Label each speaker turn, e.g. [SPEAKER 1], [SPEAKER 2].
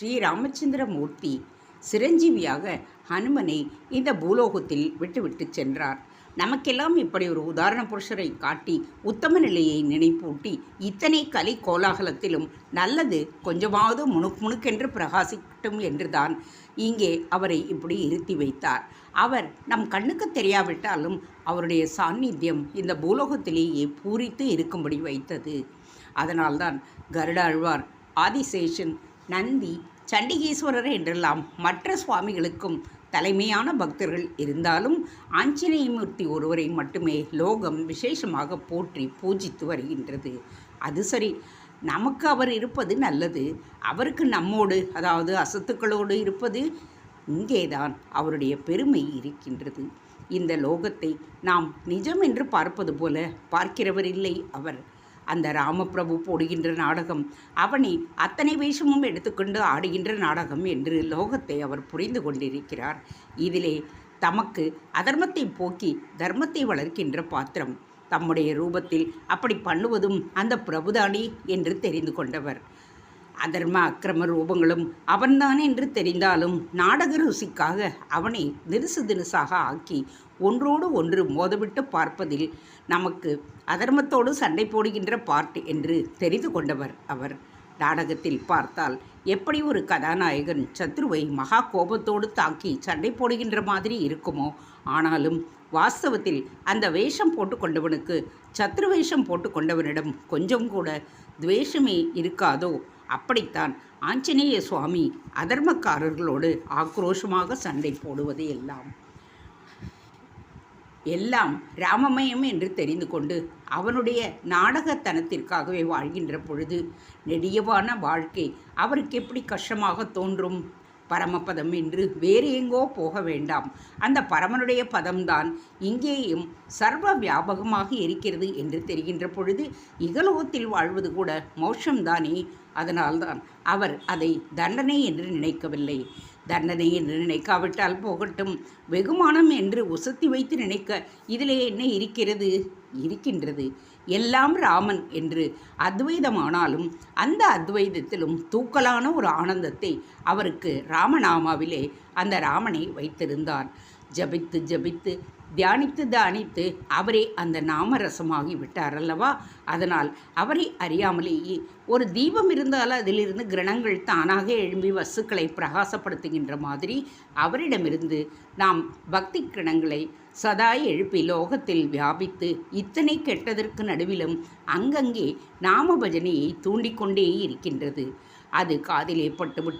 [SPEAKER 1] ஸ்ரீராமச்சந்திர மூர்த்தி சிரஞ்சீவியாக ஹனுமனை இந்த பூலோகத்தில் விட்டுவிட்டு சென்றார். நமக்கெல்லாம் இப்படி ஒரு உதாரண புருஷரை காட்டி உத்தம நிலையை நினைப்பூட்டி இத்தனை கலை கோலாகலத்திலும் நல்லது கொஞ்சமாவது முணுக் முணுக்கென்று பிரகாசிக்கட்டும் என்றுதான் இங்கே அவரை இப்படி இருத்தி வைத்தார். அவர் நம் கண்ணுக்கு தெரியாவிட்டாலும் அவருடைய சாநித்தியம் இந்த பூலோகத்திலேயே பூரித்து இருக்கும்படி வைத்தது. அதனால்தான் கருடாழ்வார் ஆதிசேஷன் நந்தி சண்டிகேஸ்வரர் என்றெல்லாம் மற்ற சுவாமிகளுக்கும் தலைமையான பக்தர்கள் இருந்தாலும் ஆஞ்சநேயமூர்த்தி ஒருவரை மட்டுமே லோகம் விசேஷமாக போற்றி பூஜித்து வருகின்றது. அது சரி நமக்கு அவர் இருப்பது நல்லது அவருக்கு நம்மோடு அதாவது அசத்துக்களோடு இருப்பது இங்கேதான் அவருடைய பெருமை இருக்கின்றது. இந்த லோகத்தை நாம் நிஜம் என்று பார்ப்பது போல பார்க்கிறவர் இல்லை அவர். அந்த ராமபிரபு போடுகின்ற நாடகம். அவனை அத்தனை வேஷமும் எடுத்துக்கொண்டு ஆடுகின்ற நாடகம் என்று லோகத்தை அவர் புரிந்து கொண்டிருக்கிறார். இதிலே தமக்கு அதர்மத்தை போக்கி தர்மத்தை வளர்க்கின்ற பாத்திரம். தம்முடைய ரூபத்தில் அப்படி பண்ணுவதும் அந்த பிரபுதானி என்று தெரிந்து கொண்டவர். அதர்ம அக்கிரம ரூபங்களும் அவன்தான் என்று தெரிந்தாலும் நாடக ருசிக்காக அவனை தினுசு தினுசாக ஆக்கி ஒன்றோடு ஒன்று மோதவிட்டு பார்ப்பதில் நமக்கு அதர்மத்தோடு சண்டை போடுகின்ற பார்ட் என்று தெரிந்து கொண்டவர் அவர். நாடகத்தில் பார்த்தால் எப்படி ஒரு கதாநாயகன் சத்ருவை மகா கோபத்தோடு தாக்கி சண்டை போடுகின்ற மாதிரி இருக்குமோ? ஆனாலும் வாஸ்தவத்தில் அந்த வேஷம் போட்டுக்கொண்டவனுக்கு சத்ரு வேஷம் போட்டுக்கொண்டவனிடம் கொஞ்சம் கூட துவேஷமே இருக்காதோ? அப்படித்தான் ஆஞ்சநேய சுவாமி அதர்மக்காரர்களோடு ஆக்ரோஷமாக சண்டை போடுவது எல்லாம். எல்லாம் ராமமயம் என்று தெரிந்து கொண்டு அவனுடைய நாடகத்தனத்திற்காகவே வாழ்கின்ற பொழுது நெடியவான வாழ்க்கை அவருக்கு எப்படி கஷ்டமாக தோன்றும்? பரமபதம் என்று வேறு எங்கோ போக வேண்டாம். அந்த பரமனுடைய பதம்தான் இங்கேயும் சர்வ வியாபகமாக இருக்கிறது என்று தெரிகின்ற பொழுது இகலோகத்தில் வாழ்வது கூட மோட்சம்தானே? அதனால்தான் அவர் அதை தண்டனை என்று நினைக்கவில்லை. தண்டனை என்று நினைக்காவிட்டால் போகட்டும். வெகுமானம் என்று உசத்தி வைத்து நினைக்க இதிலே என்ன இருக்கிறது? இருக்கின்றது. எல்லாம் ராமன் என்று அத்வைதமானாலும் அந்த அத்வைதத்திலும் தூக்கலான ஒரு ஆனந்தத்தை அவருக்கு ராமநாமாவிலே அந்த ராமனை வைத்திருந்தார். ஜபித்து ஜபித்து தியானித்து தியானித்து அவரே அந்த நாமரசமாகி விட்டார் அல்லவா? அதனால் அவரை அறியாமலேயே ஒரு தீபம் இருந்தால் அதிலிருந்து கிரணங்கள் தானாக எழும்பி வசுக்களை பிரகாசப்படுத்துகின்ற மாதிரி அவரிடமிருந்து நாம் பக்தி கிரணங்களை சதா எழுப்பி லோகத்தில் வியாபித்து இத்தனை கெட்டதற்கு நடுவிலும் அங்கங்கே நாம பஜனையை தூண்டிக்கொண்டே இருக்கின்றது. அது காதிலே பட்டுவிட்டு